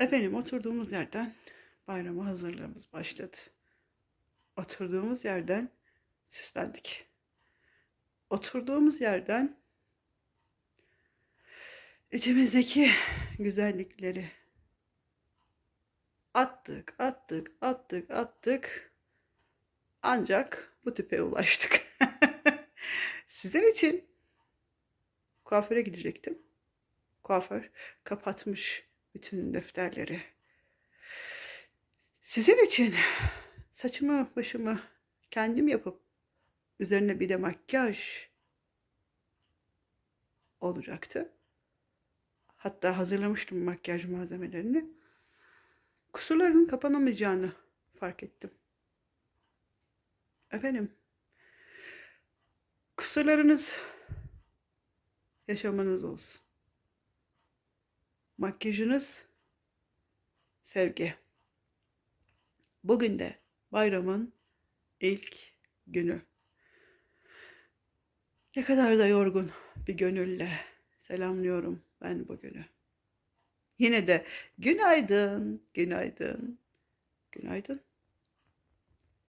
Efendim oturduğumuz yerden bayrama hazırlığımız başladı. Oturduğumuz yerden süslendik. Oturduğumuz yerden içimizdeki güzellikleri attık, attık, attık, attık. Ancak bu tipe ulaştık. Sizin için kuaföre gidecektim. Kuaför kapatmış bütün defterleri. Sizin için saçımı başımı kendim yapıp üzerine bir de makyaj olacaktı. Hatta hazırlamıştım makyaj malzemelerini. Kusurların kapanamayacağını fark ettim. Efendim, kusurlarınız yaşamanız olsun. Makyajınız sevgi. Bugün de bayramın ilk günü. Ne kadar da yorgun bir gönülle selamlıyorum ben bugünü. Yine de günaydın, günaydın, günaydın.